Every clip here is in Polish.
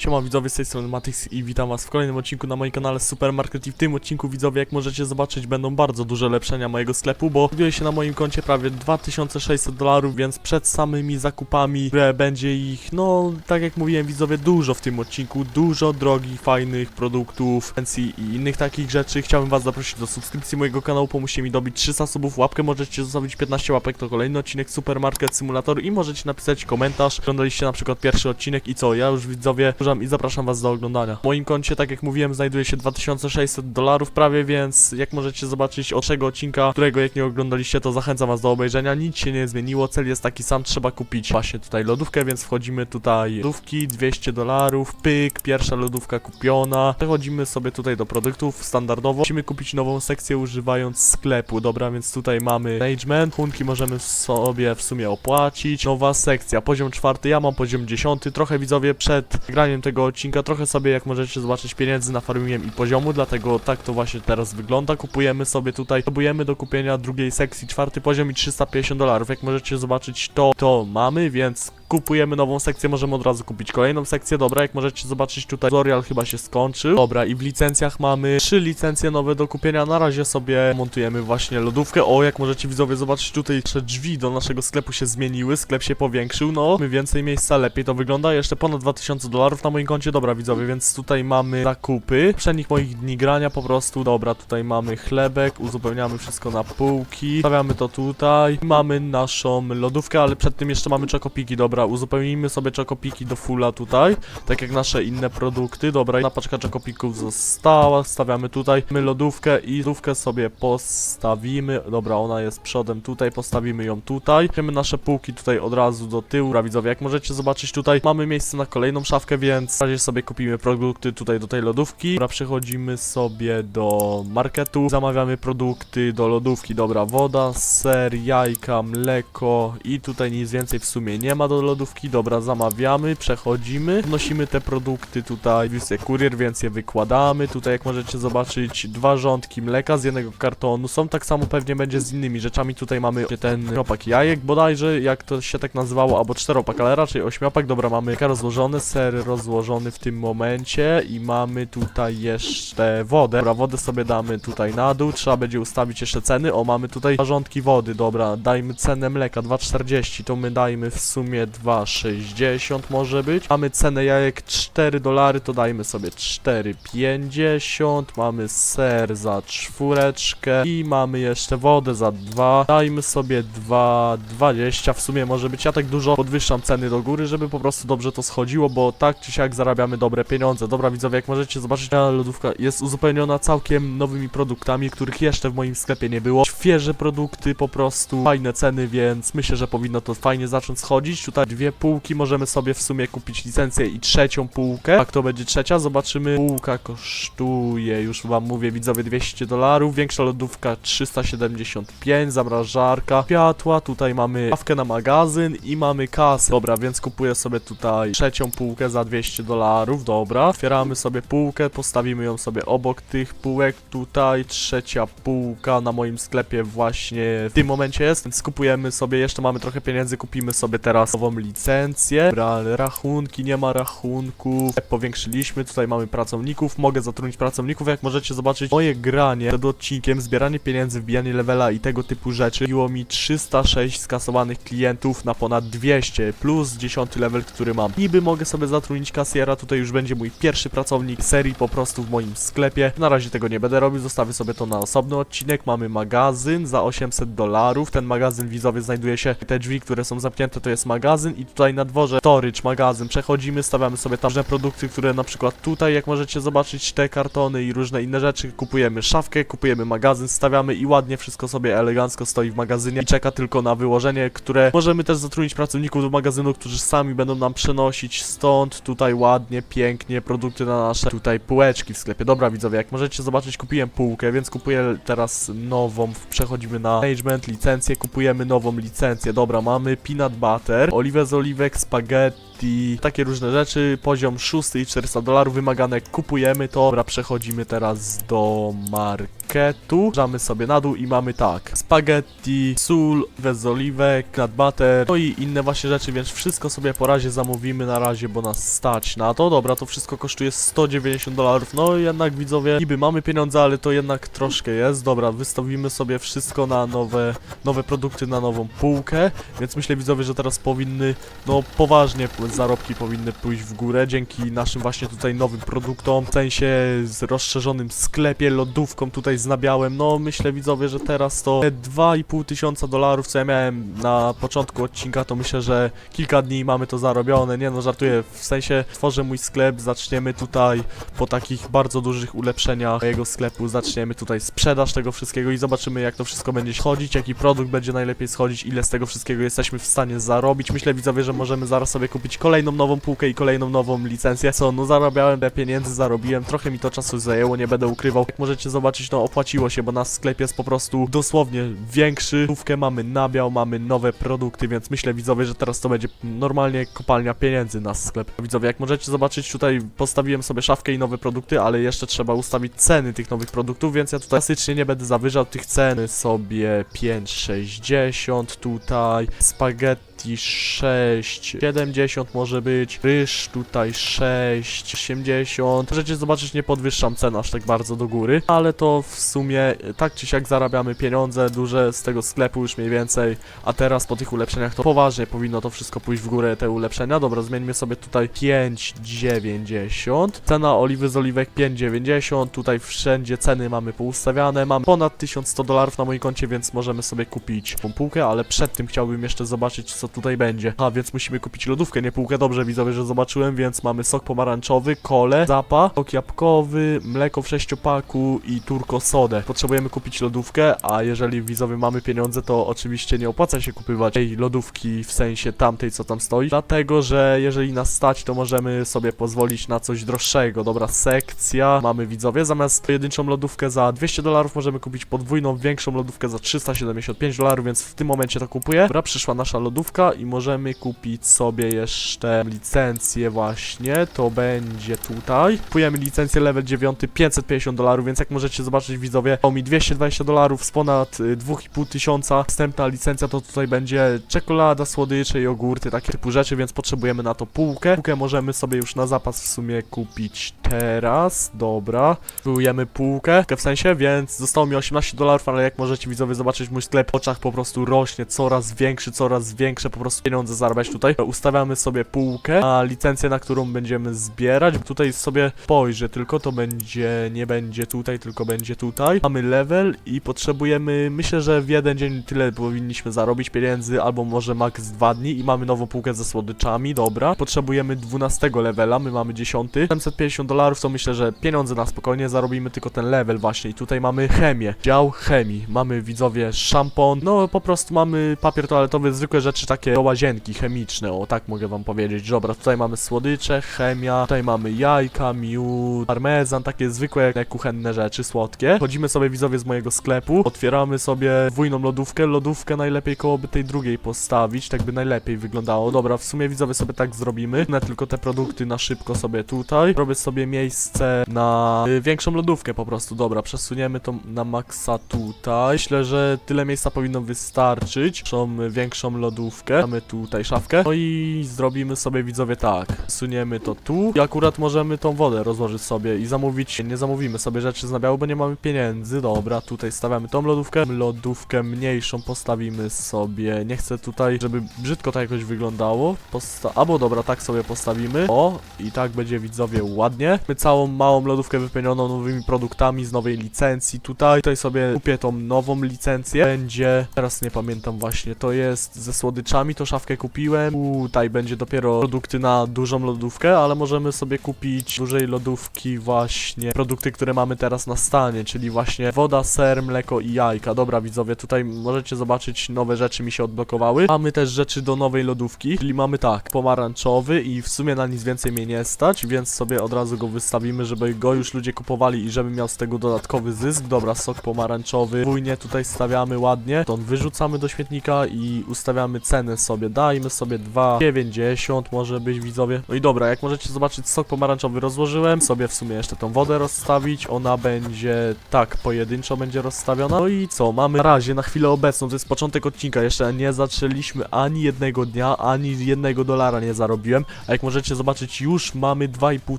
Siema widzowie, z tej strony Matix i witam was w kolejnym odcinku na moim kanale Supermarket i w tym odcinku widzowie, jak możecie zobaczyć, będą bardzo duże lepszenia mojego sklepu, bo znajduje się na moim koncie prawie 2600 dolarów, więc przed samymi zakupami, które będzie ich, no, tak jak mówiłem widzowie, dużo w tym odcinku, dużo drogich, fajnych produktów, pensji i innych takich rzeczy. Chciałbym was zaprosić do subskrypcji mojego kanału, pomóżcie mi dobić 300 subów, łapkę możecie zostawić 15 łapek, to kolejny odcinek Supermarket Simulator i możecie napisać komentarz, oglądaliście na przykład pierwszy odcinek i co, ja już widzowie i zapraszam was do oglądania. W moim koncie, tak jak mówiłem, znajduje się 2600 dolarów prawie, więc jak możecie zobaczyć od tego odcinka, którego jak nie oglądaliście, to zachęcam was do obejrzenia. Nic się nie zmieniło, cel jest taki sam, trzeba kupić właśnie tutaj lodówkę, więc wchodzimy tutaj lodówki, 200 dolarów, pyk, pierwsza lodówka kupiona. Przechodzimy sobie tutaj do produktów standardowo. Musimy kupić nową sekcję używając sklepu, dobra, więc tutaj mamy management, chunki możemy sobie w sumie opłacić. Nowa sekcja, poziom czwarty, ja mam poziom dziesiąty, trochę widzowie przed graniem tego odcinka, trochę sobie jak możecie zobaczyć pieniędzy nafarmiłem i poziomu, dlatego tak to właśnie teraz wygląda. Kupujemy sobie tutaj, próbujemy do kupienia drugiej sekcji, czwarty poziom i 350 dolarów. Jak możecie zobaczyć to, to mamy, więc kupujemy nową sekcję, możemy od razu kupić kolejną sekcję, dobra, jak możecie zobaczyć tutaj tutorial chyba się skończył, dobra i w licencjach mamy trzy licencje nowe do kupienia, na razie sobie montujemy właśnie lodówkę, o jak możecie widzowie zobaczyć tutaj nasze drzwi do naszego sklepu się zmieniły, sklep się powiększył, no mamy więcej miejsca, lepiej to wygląda, jeszcze ponad 2000 dolarów na moim koncie, dobra widzowie, więc tutaj mamy zakupy, przednich moich dni grania po prostu, dobra, tutaj mamy chlebek, uzupełniamy wszystko na półki, stawiamy to tutaj, mamy naszą lodówkę, ale przed tym jeszcze mamy czokopiki, dobra, uzupełnijmy sobie czokopiki do fulla tutaj, tak jak nasze inne produkty, dobra, jedna paczka czokopików została, stawiamy tutaj, my lodówkę i lodówkę sobie postawimy, dobra, ona jest przodem tutaj, postawimy ją tutaj, Weźmiemy nasze półki tutaj od razu do tyłu, dobra, widzowie, jak możecie zobaczyć tutaj, mamy miejsce na kolejną szafkę, więc w razie sobie kupimy produkty tutaj do tej lodówki, dobra, przechodzimy sobie do marketu, zamawiamy produkty do lodówki, dobra, woda, ser, jajka, mleko i tutaj nic więcej w sumie nie ma do lodówki, dobra, zamawiamy, przechodzimy, wnosimy te produkty tutaj, widzę kurier, więc je wykładamy, tutaj jak możecie zobaczyć dwa rządki mleka z jednego kartonu, są tak samo pewnie będzie z innymi rzeczami, tutaj mamy ten opak jajek bodajże, jak to się tak nazywało, albo czteropak, ale raczej ośmiopak, dobra, mamy jajka rozłożone, ser rozłożony w tym momencie i mamy tutaj jeszcze wodę, dobra, wodę sobie damy tutaj na dół, trzeba będzie ustawić jeszcze ceny, o, mamy tutaj dwa rządki wody, dobra, dajmy cenę mleka, 2,40, to my dajmy w sumie 2,60 może być, mamy cenę jajek 4 dolary, to dajmy sobie 4,50, mamy ser za czwóreczkę i mamy jeszcze wodę za 2, dajmy sobie 2,20, w sumie może być, ja tak dużo podwyższam ceny do góry, żeby po prostu dobrze to schodziło, bo tak czy siak zarabiamy dobre pieniądze, dobra widzowie, jak możecie zobaczyć, lodówka jest uzupełniona całkiem nowymi produktami, których jeszcze w moim sklepie nie było, świeże produkty po prostu, fajne ceny, więc myślę, że powinno to fajnie zacząć schodzić, tutaj dwie półki, możemy sobie w sumie kupić licencję i trzecią półkę, jak to będzie trzecia, zobaczymy, półka kosztuje, już wam mówię widzowie, 200 dolarów, większa lodówka 375, zamrażarka, światła, tutaj mamy ławkę na magazyn i mamy kasę, dobra, więc kupuję sobie tutaj trzecią półkę za 200 dolarów, dobra, otwieramy sobie półkę, postawimy ją sobie obok tych półek, tutaj trzecia półka na moim sklepie właśnie w tym momencie jest, więc kupujemy sobie, jeszcze mamy trochę pieniędzy, kupimy sobie teraz nową licencję, dobra, rachunki, nie ma rachunków, powiększyliśmy, tutaj mamy pracowników, mogę zatrudnić pracowników, jak możecie zobaczyć, moje granie przed odcinkiem, zbieranie pieniędzy, wbijanie levela i tego typu rzeczy, biło mi 306 skasowanych klientów na ponad 200, plus 10 level, który mam. Niby mogę sobie zatrudnić kasjera, tutaj już będzie mój pierwszy pracownik serii po prostu w moim sklepie. Na razie tego nie będę robił, zostawię sobie to na osobny odcinek. Mamy magazyn za 800 dolarów. Ten magazyn widzowie znajduje się, te drzwi, które są zamknięte, to jest magazyn i tutaj na dworze storage magazyn. Przechodzimy, stawiamy sobie tam różne produkty, które na przykład tutaj, jak możecie zobaczyć, te kartony i różne inne rzeczy. Kupujemy szafkę, kupujemy magazyn, stawiamy i ładnie wszystko sobie elegancko stoi w magazynie i czeka tylko na wyłożenie, które możemy też zatrudnić pracowników do magazynu, którzy sami będą nam przenosić stąd tutaj ładnie, pięknie produkty na nasze tutaj półeczki w sklepie. Dobra widzowie, jak możecie zobaczyć, kupiłem półkę, więc kupuję teraz nową, przechodzimy na management, licencję, kupujemy nową licencję. Dobra, mamy peanut butter, oliwę z oliwek, spaghetti, spaghetti, takie różne rzeczy, poziom 6 i 400 dolarów wymagane, kupujemy to. Dobra, przechodzimy teraz do marketu, wjeżdżamy sobie na dół i mamy tak, spaghetti, sól, bez oliwek, nut butter, no i inne właśnie rzeczy, więc wszystko sobie po razie zamówimy na razie, bo nas stać na to. Dobra, to wszystko kosztuje 190 dolarów, no jednak widzowie, niby mamy pieniądze, ale to jednak troszkę jest. Dobra, wystawimy sobie wszystko na nowe, nowe produkty, na nową półkę, więc myślę widzowie, że teraz powinny, no poważnie zarobki powinny pójść w górę dzięki naszym właśnie tutaj nowym produktom, w sensie z rozszerzonym sklepie, lodówką tutaj z nabiałem, no myślę widzowie, że teraz to te 2,5 tysiąca dolarów, co ja miałem na początku odcinka, to myślę, że kilka dni mamy to zarobione, nie no żartuję, w sensie tworzę mój sklep, zaczniemy tutaj po takich bardzo dużych ulepszeniach mojego sklepu, zaczniemy tutaj sprzedaż tego wszystkiego i zobaczymy jak to wszystko będzie schodzić, jaki produkt będzie najlepiej schodzić, ile z tego wszystkiego jesteśmy w stanie zarobić. Myślę widzowie, że możemy zaraz sobie kupić kolejną nową półkę i kolejną nową licencję. Co, no zarabiałem te pieniędzy, zarobiłem, trochę mi to czasu zajęło, nie będę ukrywał. Jak możecie zobaczyć, no opłaciło się, bo nasz sklep jest po prostu dosłownie większy. Półkę mamy nabiał, mamy nowe produkty, więc myślę widzowie, że teraz to będzie normalnie kopalnia pieniędzy nasz sklep. Widzowie, jak możecie zobaczyć, tutaj postawiłem sobie szafkę i nowe produkty, ale jeszcze trzeba ustawić ceny tych nowych produktów, więc ja tutaj klasycznie nie będę zawyżał tych cen sobie 5,60 tutaj, spaghetti 6,70 może być, ryż tutaj 6,80. Możecie zobaczyć, nie podwyższam cen aż tak bardzo do góry, ale to w sumie tak czy siak zarabiamy pieniądze duże z tego sklepu już mniej więcej, a teraz po tych ulepszeniach to poważnie powinno to wszystko pójść w górę, te ulepszenia. Dobra, zmieńmy sobie tutaj 5,90. Cena oliwy z oliwek 5,90. Tutaj wszędzie ceny mamy poustawiane. Mam ponad 1100 dolarów na moim koncie, więc możemy sobie kupić tą półkę, ale przed tym chciałbym jeszcze zobaczyć, co tutaj będzie. A, więc musimy kupić lodówkę, nie półkę. Dobrze, widzowie, że zobaczyłem, więc mamy sok pomarańczowy, kole, zapa, sok jabłkowy, mleko w sześciopaku i turko sodę. Potrzebujemy kupić lodówkę, a jeżeli widzowie mamy pieniądze, to oczywiście nie opłaca się kupywać tej lodówki w sensie tamtej, co tam stoi, dlatego, że jeżeli nas stać, to możemy sobie pozwolić na coś droższego. Dobra, sekcja. Mamy widzowie, zamiast pojedynczą lodówkę za 200 dolarów możemy kupić podwójną, większą lodówkę za 375 dolarów, więc w tym momencie to kupuję. Dobra, przyszła nasza lodówka i możemy kupić sobie jeszcze licencję właśnie, to będzie tutaj. Kupujemy licencję level 9, 550 dolarów, więc jak możecie zobaczyć widzowie, to mi 220 dolarów z ponad y, 2,5 tysiąca. Następna licencja to tutaj będzie czekolada, słodycze, jogurty, takie typu rzeczy, więc potrzebujemy na to półkę. Półkę możemy sobie już na zapas w sumie kupić teraz, dobra. Wyjemy półkę, w sensie, więc zostało mi 18 dolarów, ale jak możecie widzowie zobaczyć, mój sklep w oczach po prostu rośnie, coraz większy, coraz większe, po prostu pieniądze zarabiać tutaj. Ustawiamy sobie półkę, a licencję, na którą będziemy zbierać, tutaj sobie spojrzę, tylko to będzie, nie będzie tutaj, tylko będzie tutaj. Mamy level i potrzebujemy, myślę, że w jeden dzień tyle powinniśmy zarobić pieniędzy, albo może max dwa dni i mamy nową półkę ze słodyczami, dobra. Potrzebujemy 12 levela, my mamy 10. 750 dolarów, to myślę, że pieniądze na spokojnie zarobimy tylko ten level właśnie i tutaj mamy chemię, dział chemii. Mamy widzowie szampon, no po prostu mamy papier toaletowy, zwykłe rzeczy takie do łazienki chemiczne, o tak mogę wam powiedzieć. Dobra, tutaj mamy słodycze, chemia, tutaj mamy jajka, miód, parmezan, takie zwykłe kuchenne rzeczy, słodkie. Chodzimy sobie widzowie z mojego sklepu, otwieramy sobie dwójną lodówkę, lodówkę najlepiej koło by tej drugiej postawić, tak by najlepiej wyglądało. Dobra, w sumie widzowie sobie tak zrobimy, na tylko te produkty na szybko sobie tutaj. Robię sobie miejsce na y, większą lodówkę po prostu, dobra, przesuniemy to na maksa tutaj. Myślę, że tyle miejsca powinno wystarczyć. Tą y, większą lodówkę. Mamy tutaj szafkę. No i zrobimy sobie widzowie tak. Suniemy to tu i akurat możemy tą wodę rozłożyć sobie i zamówić. Nie zamówimy sobie rzeczy z nabiału, bo nie mamy pieniędzy. Dobra, tutaj stawiamy tą lodówkę. Lodówkę mniejszą postawimy sobie. Nie chcę tutaj, żeby brzydko to jakoś wyglądało. Posta Albo dobra, tak sobie postawimy. O, i tak będzie widzowie ładnie. My całą małą lodówkę wypełnioną nowymi produktami z nowej licencji tutaj. Tutaj sobie kupię tą nową licencję. Będzie, teraz nie pamiętam właśnie, to jest ze słodyczami, to szafkę kupiłem. Tutaj będzie dopiero produkty na dużą lodówkę, ale możemy sobie kupić dużej lodówki właśnie produkty, które mamy teraz na stanie, czyli właśnie woda, ser, mleko i jajka. Dobra widzowie, tutaj możecie zobaczyć nowe rzeczy mi się odblokowały. Mamy też rzeczy do nowej lodówki, czyli mamy tak, pomarańczowy i w sumie na nic więcej mnie nie stać, więc sobie od razu go wystawimy, żeby go już ludzie kupowali i żeby miał z tego dodatkowy zysk. Dobra, sok pomarańczowy, bujnie tutaj stawiamy ładnie, to wyrzucamy do śmietnika i ustawiamy cenę sobie, dajmy sobie 2,90 może być widzowie. No i dobra, jak możecie zobaczyć sok pomarańczowy rozłożyłem, sobie w sumie jeszcze tą wodę rozstawić, ona będzie tak pojedynczo będzie rozstawiona. No i co, mamy na razie na chwilę obecną, to jest początek odcinka, jeszcze nie zaczęliśmy ani jednego dnia, ani jednego dolara nie zarobiłem, a jak możecie zobaczyć już mamy 2,5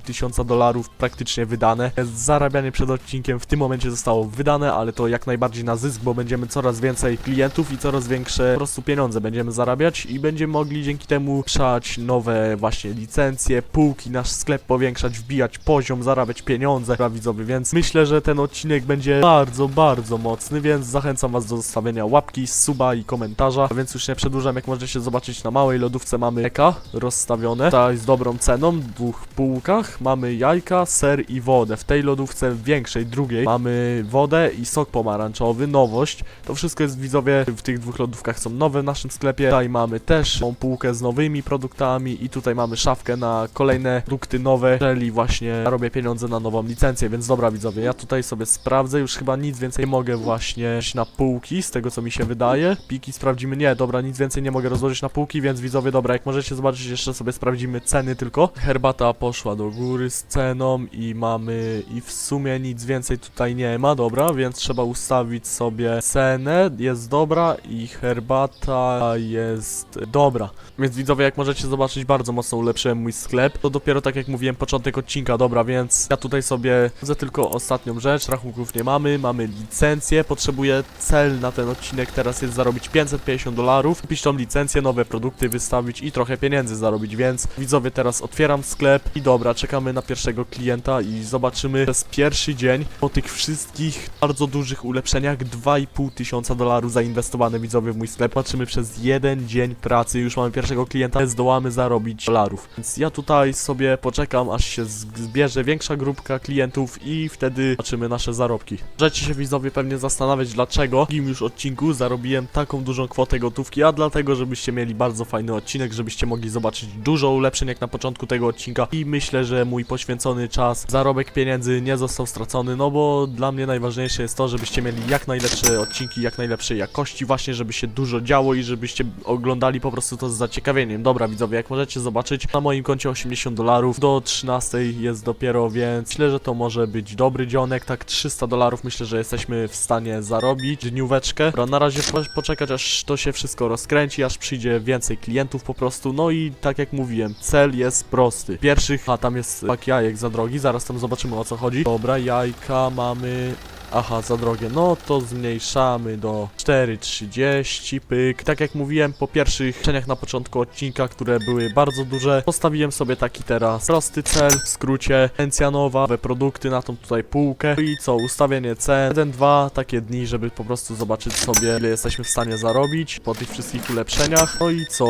tysiąca dolarów praktycznie wydane. Zarabianie przed odcinkiem w tym momencie zostało wydane, ale to jak najbardziej na zysk, bo będziemy coraz więcej klientów i coraz większe po prostu pieniądze będziemy zarabiać i będziemy mogli dzięki temu szać nowe właśnie licencje, półki, nasz sklep powiększać, wbijać poziom, zarabiać pieniądze. Dla widzowie, więc myślę, że ten odcinek będzie bardzo, bardzo mocny, więc zachęcam was do zostawienia łapki, suba i komentarza, więc już nie przedłużam, jak możecie zobaczyć na małej lodówce mamy eka rozstawione, tutaj z dobrą ceną, w dwóch półkach, mamy jajka, ser i wodę, w tej lodówce większej, drugiej, mamy wodę i sok pomarańczowy, nowość, to wszystko jest widzowie, w tych dwóch lodówkach są nowe w naszym sklepie, tutaj mamy też tą półkę z nowymi produktami i tutaj mamy szafkę na kolejne produkty nowe, czyli właśnie robię pieniądze na nową licencję, więc dobra widzowie, ja tutaj sobie sprawdzę, już chyba nic więcej mogę właśnie na półki, z tego co mi się wydaje, piki sprawdzimy, nie, dobra, nic więcej nie mogę rozłożyć na półki, więc widzowie, dobra, jak możecie zobaczyć, jeszcze sobie sprawdzimy ceny tylko, herbata poszła do góry z ceną i mamy, i w sumie nic więcej tutaj nie ma, dobra, więc trzeba ustawić sobie cenę, jest dobra i herbata jest dobra. Więc widzowie, jak możecie zobaczyć, bardzo mocno ulepszyłem mój sklep. To dopiero tak jak mówiłem, początek odcinka, dobra, więc ja tutaj sobie widzę tylko ostatnią rzecz, rachunków nie mamy, mamy licencję, potrzebuję cel na ten odcinek teraz jest zarobić 550 dolarów, kupić tą licencję, nowe produkty wystawić i trochę pieniędzy zarobić, więc widzowie, teraz otwieram sklep i dobra, czekamy na pierwszego klienta i zobaczymy przez pierwszy dzień po tych wszystkich bardzo dużych ulepszeniach 2,5 tysiąca dolarów zainwestowane widzowie w mój sklep. Patrzymy przez jeden dzień pracy, już mamy pierwszego klienta, zdołamy zarobić dolarów. Więc ja tutaj sobie poczekam, aż się zbierze większa grupka klientów i wtedy zobaczymy nasze zarobki. Możecie się widzowie pewnie zastanawiać, dlaczego w drugim już odcinku zarobiłem taką dużą kwotę gotówki, a dlatego, żebyście mieli bardzo fajny odcinek, żebyście mogli zobaczyć dużo ulepszeń jak na początku tego odcinka i myślę, że mój poświęcony czas, zarobek pieniędzy nie został stracony, no bo dla mnie najważniejsze jest to, żebyście mieli jak najlepsze odcinki, jak najlepszej jakości, właśnie żeby się dużo działo i żebyście oglądali po prostu to z zaciekawieniem. Dobra widzowie, jak możecie zobaczyć, na moim koncie 80 dolarów, do 13 jest dopiero, więc myślę, że to może być dobry dzionek, tak 300 dolarów myślę, że jesteśmy w stanie zarobić dnióweczkę. Dobra, na razie po poczekać aż to się wszystko rozkręci, aż przyjdzie więcej klientów po prostu, no i tak jak mówiłem, cel jest prosty. Pierwszych, a tam jest pak jajek za drogi, zaraz tam zobaczymy o co chodzi. Dobra, jajka mamy Aha, za drogie. No to zmniejszamy do 4,30 pyk. Tak jak mówiłem po pierwszych czeniach na początku odcinka, które były bardzo duże, postawiłem sobie taki teraz prosty cel, w skrócie licencja nowa, nowe produkty na tą tutaj półkę i co, ustawienie cen, 1, 2 takie dni, żeby po prostu zobaczyć sobie ile jesteśmy w stanie zarobić po tych wszystkich ulepszeniach. No i co,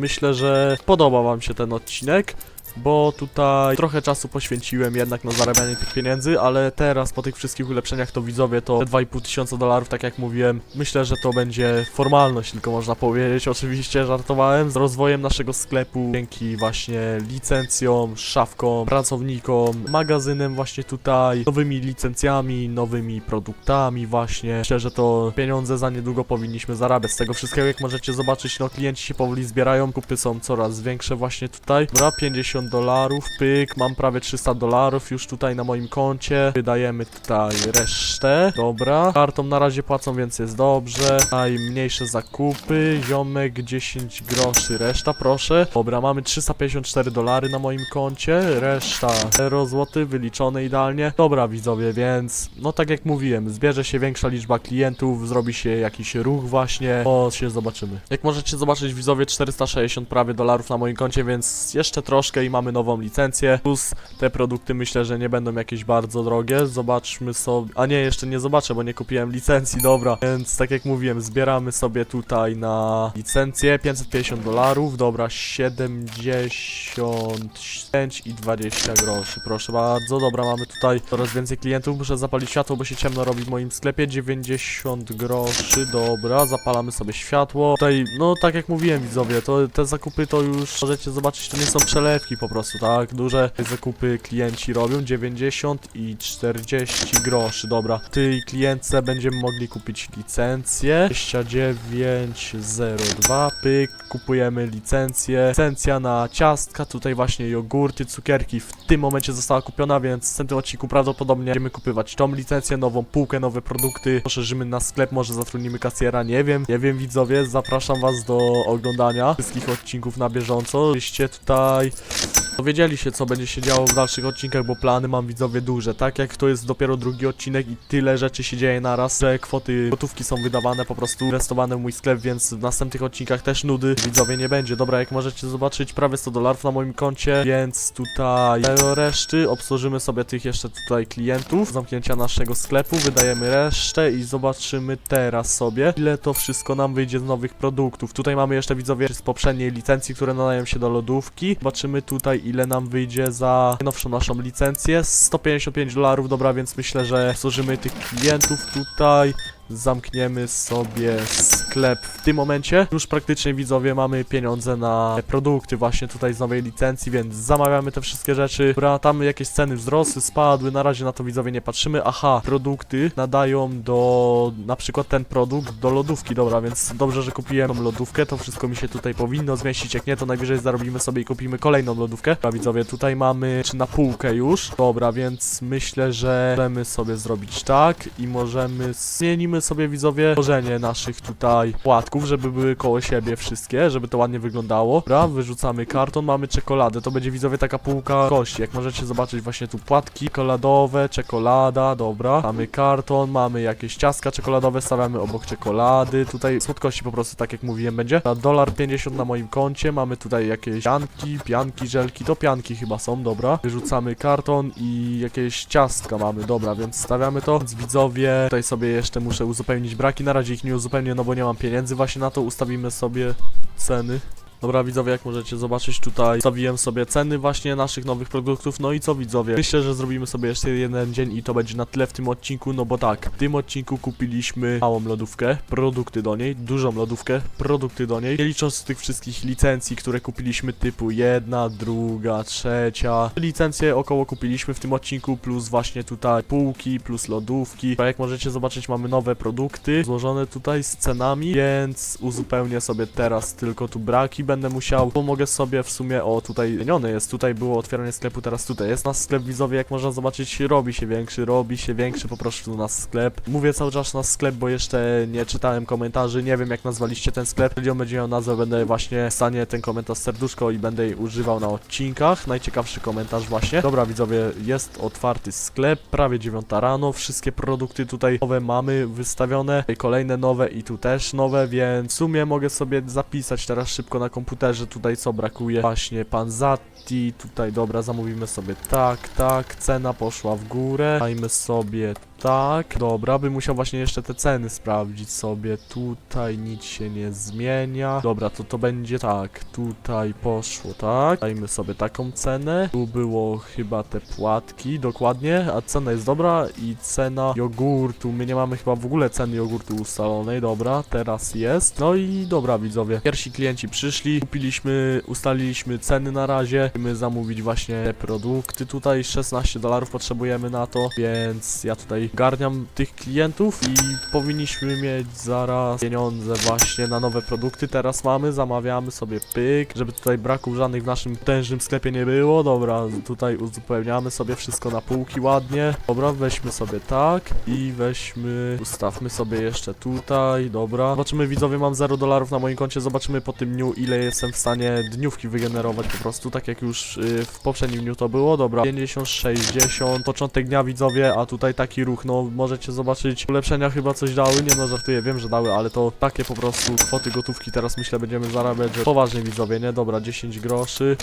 myślę, że podoba wam się ten odcinek bo tutaj trochę czasu poświęciłem jednak na zarabianie tych pieniędzy, ale teraz po tych wszystkich ulepszeniach to widzowie to te 2,5 tysiąca dolarów, tak jak mówiłem, myślę, że to będzie formalność, tylko można powiedzieć, oczywiście żartowałem, z rozwojem naszego sklepu, dzięki właśnie licencjom, szafkom, pracownikom, magazynem właśnie tutaj, nowymi licencjami, nowymi produktami właśnie, myślę, że to pieniądze za niedługo powinniśmy zarabiać. Z tego wszystkiego, jak możecie zobaczyć, no klienci się powoli zbierają, kupy są coraz większe właśnie tutaj, dobra, 50 dolarów, pyk, mam prawie 300 dolarów już tutaj na moim koncie, wydajemy tutaj resztę, dobra, kartą na razie płacą, więc jest dobrze, tutaj mniejsze zakupy, ziomek 10 groszy, reszta proszę, dobra, mamy 354 dolary na moim koncie, reszta 0 zł, wyliczone idealnie, dobra widzowie, więc, no tak jak mówiłem, zbierze się większa liczba klientów, zrobi się jakiś ruch właśnie, to się zobaczymy. Jak możecie zobaczyć widzowie, 460 prawie dolarów na moim koncie, więc jeszcze troszkę i mamy nową licencję, plus te produkty myślę, że nie będą jakieś bardzo drogie, zobaczmy sobie, a nie, jeszcze nie zobaczę, bo nie kupiłem licencji, dobra, więc tak jak mówiłem, zbieramy sobie tutaj na licencję, 550 dolarów, dobra, 75 i 20 groszy, proszę bardzo, dobra, mamy tutaj coraz więcej klientów, muszę zapalić światło, bo się ciemno robi w moim sklepie, 90 groszy, dobra, zapalamy sobie światło, tutaj, no tak jak mówiłem widzowie, to te zakupy to już możecie zobaczyć, to nie są przelewki, po prostu, tak? Duże zakupy klienci robią, 90 i 40 groszy, dobra. Tej klientce będziemy mogli kupić licencję, 2902, pyk, kupujemy licencję, licencja na ciastka, tutaj właśnie jogurty, cukierki w tym momencie została kupiona, więc w tym odcinku prawdopodobnie będziemy kupywać tą licencję, nową półkę, nowe produkty, poszerzymy na sklep, może zatrudnimy kasjera, nie wiem, nie wiem widzowie, zapraszam was do oglądania wszystkich odcinków na bieżąco, byście tutaj dowiedzieli się co będzie się działo w dalszych odcinkach, bo plany mam widzowie duże, tak jak to jest dopiero drugi odcinek i tyle rzeczy się dzieje naraz, że kwoty gotówki są wydawane po prostu inwestowane w mój sklep, więc w następnych odcinkach też nudy widzowie nie będzie. Dobra, jak możecie zobaczyć prawie 100 dolarów na moim koncie, więc tutaj reszty obsłużymy sobie tych jeszcze tutaj klientów, zamknięcia naszego sklepu, wydajemy resztę i zobaczymy teraz sobie ile to wszystko nam wyjdzie z nowych produktów. Tutaj mamy jeszcze widzowie z poprzedniej licencji, które nadają się do lodówki. Zobaczymy tutaj ile nam wyjdzie za nowszą naszą licencję. 155 dolarów, dobra, więc myślę, że obsłużymy tych klientów tutaj. Zamkniemy sobie sklep w tym momencie. Już praktycznie widzowie mamy pieniądze na produkty właśnie tutaj z nowej licencji, więc zamawiamy te wszystkie rzeczy. Dobra, tam jakieś ceny wzrosły, spadły, na razie na to widzowie nie patrzymy. Aha, produkty nadają do, na przykład ten produkt do lodówki, dobra, więc dobrze, że kupiłem tą lodówkę, to wszystko mi się tutaj powinno zmieścić, jak nie to najwyżej zarobimy sobie i kupimy kolejną lodówkę. Dobra widzowie, tutaj mamy, czy na półkę już, dobra, więc myślę, że możemy sobie zrobić tak i możemy, zmienimy sobie widzowie tworzenie naszych tutaj płatków, żeby były koło siebie wszystkie, żeby to ładnie wyglądało. Dobra, wyrzucamy karton, mamy czekoladę, to będzie widzowie taka półka kości, jak możecie zobaczyć właśnie tu płatki czekoladowe, czekolada, dobra. Mamy karton, mamy jakieś ciastka czekoladowe, stawiamy obok czekolady, tutaj słodkości po prostu, tak jak mówiłem, będzie. Na dolar 50 na moim koncie, mamy tutaj jakieś pianki, pianki, żelki, to pianki chyba są, dobra. Wyrzucamy karton i jakieś ciastka mamy, dobra, więc stawiamy to. Więc widzowie, tutaj sobie jeszcze muszę uzupełnić braki, na razie ich nie uzupełnię, no bo nie mam pieniędzy właśnie na to, ustawimy sobie ceny. Dobra widzowie, jak możecie zobaczyć tutaj ustawiłem sobie ceny właśnie naszych nowych produktów, no i co widzowie, myślę, że zrobimy sobie jeszcze jeden dzień i to będzie na tyle w tym odcinku, no bo tak, w tym odcinku kupiliśmy małą lodówkę, produkty do niej, dużą lodówkę, produkty do niej, nie licząc tych wszystkich licencji, które kupiliśmy typu jedna, druga, trzecia, licencje około kupiliśmy w tym odcinku, plus właśnie tutaj półki, plus lodówki, a jak możecie zobaczyć mamy nowe produkty złożone tutaj z cenami, więc uzupełnię sobie teraz tylko tu braki, będę musiał, bo mogę sobie w sumie, o tutaj zmieniony jest, tutaj było otwieranie sklepu, teraz tutaj jest nasz sklep widzowie, jak można zobaczyć, robi się większy, robi się większy, po prostu nasz sklep. Mówię cały czas nasz sklep, bo jeszcze nie czytałem komentarzy, nie wiem jak nazwaliście ten sklep, jeżeli on będzie miał nazwę, będę właśnie w stanie ten komentarz serduszko i będę jej używał na odcinkach, najciekawszy komentarz właśnie. Dobra widzowie, jest otwarty sklep, prawie 9 rano, wszystkie produkty tutaj nowe mamy wystawione, kolejne nowe i tu też nowe, więc w sumie mogę sobie zapisać teraz szybko na komputerze tutaj co brakuje. Właśnie Panzatti, tutaj dobra, zamówimy sobie tak, tak, cena poszła w górę, dajmy sobie tak, dobra, bym musiał właśnie jeszcze te ceny sprawdzić sobie, tutaj nic się nie zmienia, dobra, to to będzie tak, tutaj poszło tak, dajmy sobie taką cenę, tu było chyba te płatki, dokładnie, a cena jest dobra i cena jogurtu, my nie mamy chyba w ogóle ceny jogurtu ustalonej, dobra, teraz jest, no i dobra widzowie, pierwsi klienci przyszli, kupiliśmy, ustaliliśmy ceny na razie, musimy zamówić właśnie te produkty. Tutaj, 16 dolarów potrzebujemy na to, więc ja tutaj garniam tych klientów i powinniśmy mieć zaraz pieniądze właśnie na nowe produkty, teraz mamy, zamawiamy sobie pyk, żeby tutaj braków żadnych w naszym potężnym sklepie nie było, dobra, tutaj uzupełniamy sobie wszystko na półki ładnie, dobra, weźmy sobie tak i weźmy, ustawmy sobie jeszcze tutaj, dobra, zobaczymy widzowie, mam 0 dolarów na moim koncie, zobaczymy po tym dniu ile jestem w stanie dniówki wygenerować. Po prostu, tak jak już y, w poprzednim dniu to było, dobra, 50, 60, początek dnia widzowie, a tutaj taki ruch, no możecie zobaczyć, ulepszenia chyba coś dały, nie no żartuję, wiem, że dały, ale to takie po prostu kwoty gotówki teraz myślę będziemy zarabiać, że poważnie widzowie, nie, dobra, 10 groszy,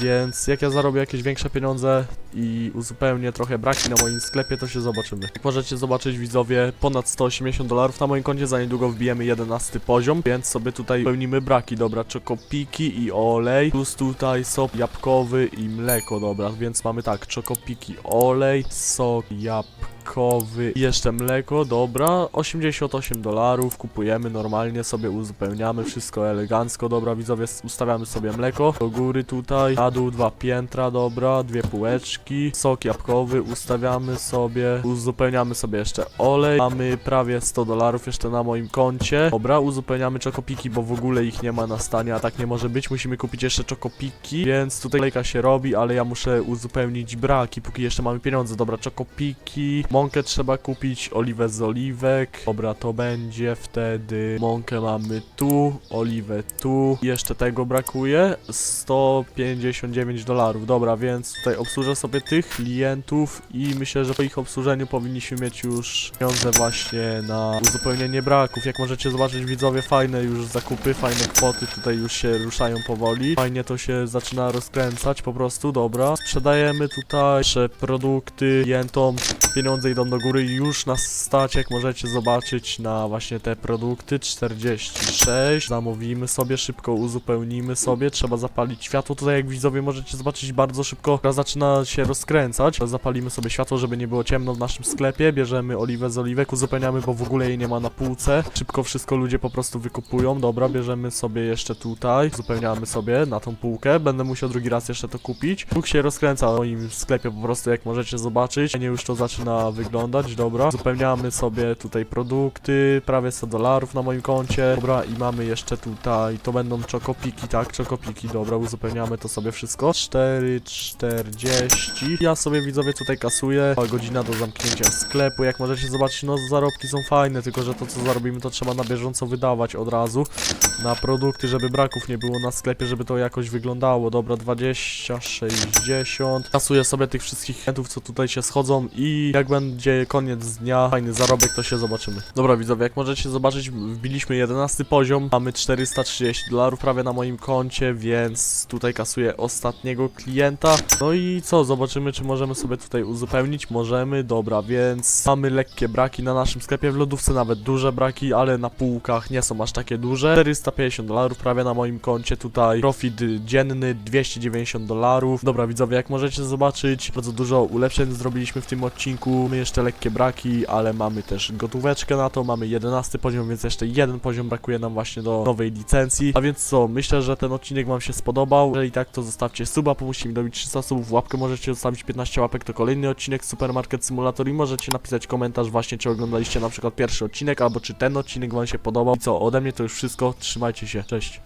więc jak ja zarobię jakieś większe pieniądze i uzupełnię trochę braki na moim sklepie, to się zobaczymy. Jak możecie zobaczyć widzowie, ponad 180 dolarów na moim koncie, za niedługo wbijemy 11 poziom, więc sobie tutaj pełnimy braki, dobra, czokopiki i olej, plus tutaj sok jabłkowy i mleko, dobra, więc mamy tak, czokopiki, olej, sok jabłkowy, mlekowy i jeszcze mleko, dobra, 88 dolarów, kupujemy normalnie, sobie uzupełniamy, wszystko elegancko, dobra, widzowie, ustawiamy sobie mleko, do góry tutaj, na dół dwa piętra, dobra, dwie półeczki, sok jabłkowy, ustawiamy sobie, uzupełniamy sobie jeszcze olej, mamy prawie 100 dolarów jeszcze na moim koncie, dobra, uzupełniamy czokopiki, bo w ogóle ich nie ma na stanie, a tak nie może być, musimy kupić jeszcze czokopiki, więc tutaj lejka się robi, ale ja muszę uzupełnić braki, póki jeszcze mamy pieniądze, dobra, czokopiki, mąkę trzeba kupić, oliwę z oliwek, dobra, to będzie wtedy, mąkę mamy tu, oliwę tu, jeszcze tego brakuje, 159 dolarów, dobra, więc tutaj obsłużę sobie tych klientów i myślę, że po ich obsłużeniu powinniśmy mieć już pieniądze właśnie na uzupełnienie braków, jak możecie zobaczyć widzowie, fajne już zakupy, fajne kwoty tutaj już się ruszają powoli, fajnie to się zaczyna rozkręcać po prostu, dobra, sprzedajemy tutaj nasze produkty klientom, pieniądze idą do góry i już nas stać, jak możecie zobaczyć na właśnie te produkty. 46, zamówimy sobie, szybko uzupełnimy sobie, trzeba zapalić światło, tutaj jak widzowie możecie zobaczyć bardzo szybko gra zaczyna się rozkręcać, zapalimy sobie światło, żeby nie było ciemno w naszym sklepie, bierzemy oliwę z oliwek, uzupełniamy, bo w ogóle jej nie ma na półce, szybko wszystko ludzie po prostu wykupują, dobra, bierzemy sobie jeszcze tutaj, uzupełniamy sobie na tą półkę, będę musiał drugi raz jeszcze to kupić, Bóg się rozkręca w moim sklepie po prostu, jak możecie zobaczyć, nie już to zaczyna wyglądać, dobra, uzupełniamy sobie tutaj produkty, prawie 100 dolarów na moim koncie, dobra, i mamy jeszcze tutaj, to będą czokopiki, tak, czokopiki, dobra, uzupełniamy to sobie wszystko, 4,40, ja sobie widzowie tutaj kasuję, a godzina do zamknięcia sklepu, jak możecie zobaczyć, no zarobki są fajne, tylko że to co zarobimy to trzeba na bieżąco wydawać od razu, na produkty, żeby braków nie było na sklepie, żeby to jakoś wyglądało. Dobra, 20, 60. Kasuję sobie tych wszystkich klientów, co tutaj się schodzą i jak będzie koniec dnia, fajny zarobek, to się zobaczymy. Dobra, widzowie, jak możecie zobaczyć, wbiliśmy 11 poziom, mamy 430 dolarów prawie na moim koncie, więc tutaj kasuję ostatniego klienta. No i co, zobaczymy, czy możemy sobie tutaj uzupełnić. Możemy, dobra, więc mamy lekkie braki na naszym sklepie, w lodówce nawet duże braki, ale na półkach nie są aż takie duże. 450 dolarów prawie na moim koncie tutaj. Profit dzienny 290 dolarów. Dobra widzowie, jak możecie zobaczyć, bardzo dużo ulepszeń zrobiliśmy w tym odcinku. My jeszcze lekkie braki, ale mamy też gotóweczkę na to. Mamy 11 poziom, więc jeszcze jeden poziom brakuje nam właśnie do nowej licencji. A więc co, myślę, że ten odcinek wam się spodobał. Jeżeli tak, to zostawcie suba, pomóżcie mi dobić 300 subów. Łapkę możecie zostawić 15 łapek, to kolejny odcinek Supermarket Simulator i możecie napisać komentarz właśnie, czy oglądaliście na przykład pierwszy odcinek, albo czy ten odcinek wam się podobał. I co, ode mnie to już wszystko. Trzymajcie się, cześć.